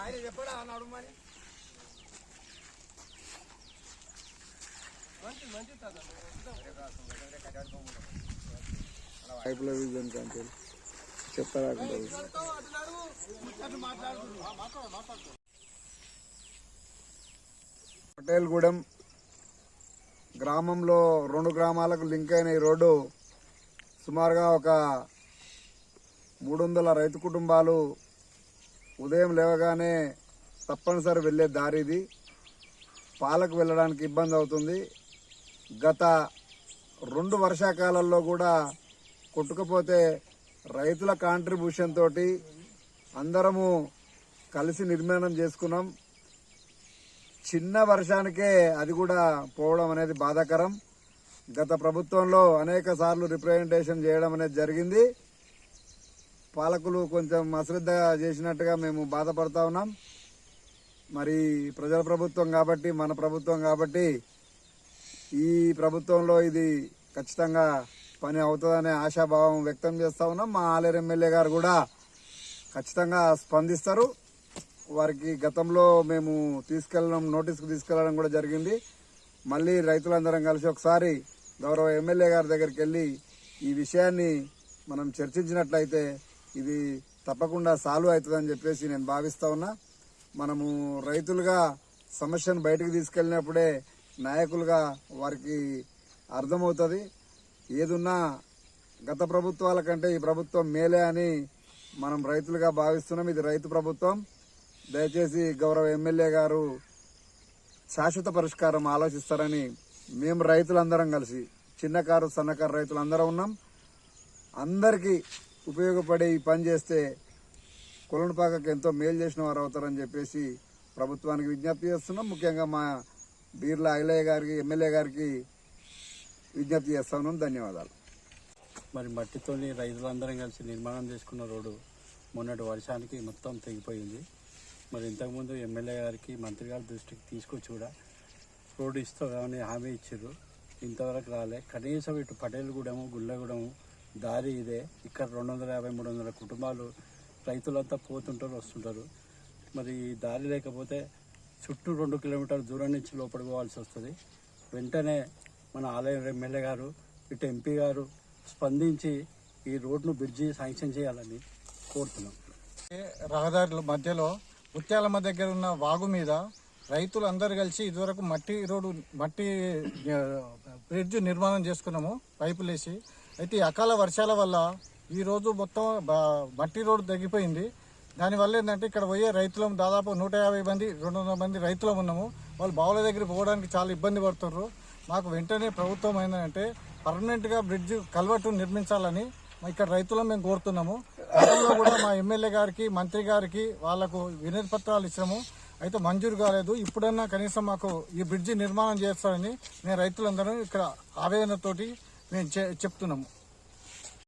ఆయన చెప్పడా పటేల్గూడెం గ్రామంలో రెండు గ్రామాలకు లింక్ అయిన ఈ రోడ్డు సుమారుగా ఒక మూడు వందల రైతు కుటుంబాలు ఉదయం లేవగానే తప్పనిసరి వెళ్ళే దారి ఇది పాలకు వెళ్ళడానికి ఇబ్బంది అవుతుంది. గత రెండు వర్షాకాలంలో కూడా కొట్టుకపోతే రైతుల కాంట్రిబ్యూషన్ తోటి అందరము కలిసి నిర్మాణం చేసుకున్నాం. చిన్న వర్షానికే అది కూడా పోవడం అనేది బాధాకరం. గత ప్రభుత్వంలో అనేక సార్లు రిప్రజెంటేషన్ చేయడం అనేది జరిగింది. పాలకులు కొంచెం అశ్రద్ధ చేసినట్టుగా మేము బాధపడతా ఉన్నాం. మరి ప్రజల ప్రభుత్వం కాబట్టి మన ప్రభుత్వం కాబట్టి ఈ ప్రభుత్వంలో ఇది ఖచ్చితంగా పని అవుతుందనే ఆశాభావం వ్యక్తం చేస్తా ఉన్నాం. మా ఆలేరు ఎమ్మెల్యే గారు కూడా ఖచ్చితంగా స్పందిస్తారు. వారికి గతంలో మేము తీసుకెళ్ళడం నోటీస్కి తీసుకెళ్ళడం కూడా జరిగింది. మళ్ళీ రైతులందరం కలిసి ఒకసారి గౌరవ ఎమ్మెల్యే గారి దగ్గరికి వెళ్ళి ఈ విషయాన్ని మనం చర్చించినట్లయితే ఇది తప్పకుండా సాల్వ్ అవుతుందని చెప్పేసి నేను భావిస్తా ఉన్నా. మనము రైతులుగా సమస్యను బయటకు తీసుకెళ్ళినప్పుడే నాయకులుగా వారికి అర్థమవుతుంది. ఏదున్నా గత ప్రభుత్వాల కంటే ఈ ప్రభుత్వం మేలే అని మనం రైతులుగా భావిస్తున్నాం. ఇది రైతు ప్రభుత్వం. దయచేసి గౌరవ ఎమ్మెల్యే గారు శాశ్వత పరిష్కారం ఆలోచిస్తారని మేము రైతులందరం కలిసి చిన్నకారు సన్నకారు రైతులందరం ఉన్నాం. అందరికీ ఉపయోగపడే ఈ పని చేస్తే కులనపాకకు ఎంతో మేలు చేసిన వారు అవుతారని చెప్పేసి ప్రభుత్వానికి విజ్ఞప్తి చేస్తున్నాం. ముఖ్యంగా మా బీర్ల ఐలయ్య గారికి ఎమ్మెల్యే గారికి విజ్ఞప్తి చేస్తాను ధన్యవాదాలు. మరి మట్టితోని రైతులందరం కలిసి నిర్మాణం చేసుకున్న రోడ్డు మొన్నటి వర్షానికి మొత్తం తెగిపోయింది. మరి ఇంతకుముందు ఎమ్మెల్యే గారికి మంత్రి గారి దృష్టికి తీసుకొచ్చి కూడా రోడ్డు ఇస్తామని హామీ ఇచ్చారు ఇంతవరకు రాలే. కనీసం ఇటు పటేల్గూడెము గుళ్ళగూడెము దారి ఇదే. ఇక్కడ రెండు వందల యాభై మూడు వందల కుటుంబాలు రైతులంతా పోతుంటారు వస్తుంటారు. మరి ఈ దారి లేకపోతే చుట్టూ రెండు కిలోమీటర్ల దూరం నుంచి లోపలికి పోవాల్సి వస్తుంది. వెంటనే మన ఆలయం ఎమ్మెల్యే గారు ఇటు ఎంపీ గారు స్పందించి ఈ రోడ్ను బ్రిడ్జి శాంక్షన్ చేయాలని కోరుతున్నాం. రహదారుల మధ్యలో ముత్యాలమ్మ దగ్గర ఉన్న వాగు మీద రైతులు అందరు కలిసి ఇదివరకు మట్టి రోడ్డు మట్టి బ్రిడ్జ్ నిర్మాణం చేసుకున్నాము పైపులు వేసి అయితే అకాల వర్షాల వల్ల ఈరోజు మొత్తం బ- మట్టి రోడ్డు తగ్గిపోయింది దానివల్ల ఏంటంటే ఇక్కడ పోయే రైతులం దాదాపు నూట యాభై మంది రెండు వందల మంది రైతులం ఉన్నాము. వాళ్ళు బావుల దగ్గర పోవడానికి చాలా ఇబ్బంది పడుతున్నారు. మాకు వెంటనే ప్రభుత్వం ఏంటంటే పర్మనెంట్గా బ్రిడ్జ్ కల్వర్టు నిర్మించాలని ఇక్కడ రైతులం మేము కోరుతున్నాము. గతంలో కూడా మా ఎమ్మెల్యే గారికి మంత్రి గారికి వాళ్ళకు వినతి పత్రాలు ఇచ్చాము. అయితే మంజూరు కాలేదు. ఇప్పుడన్నా కనీసం మాకు ఈ బ్రిడ్జి నిర్మాణం చేస్తారని మేము రైతులందరం ఇక్కడ ఆవేదనతోటి మేము చె- చెప్తున్నాము.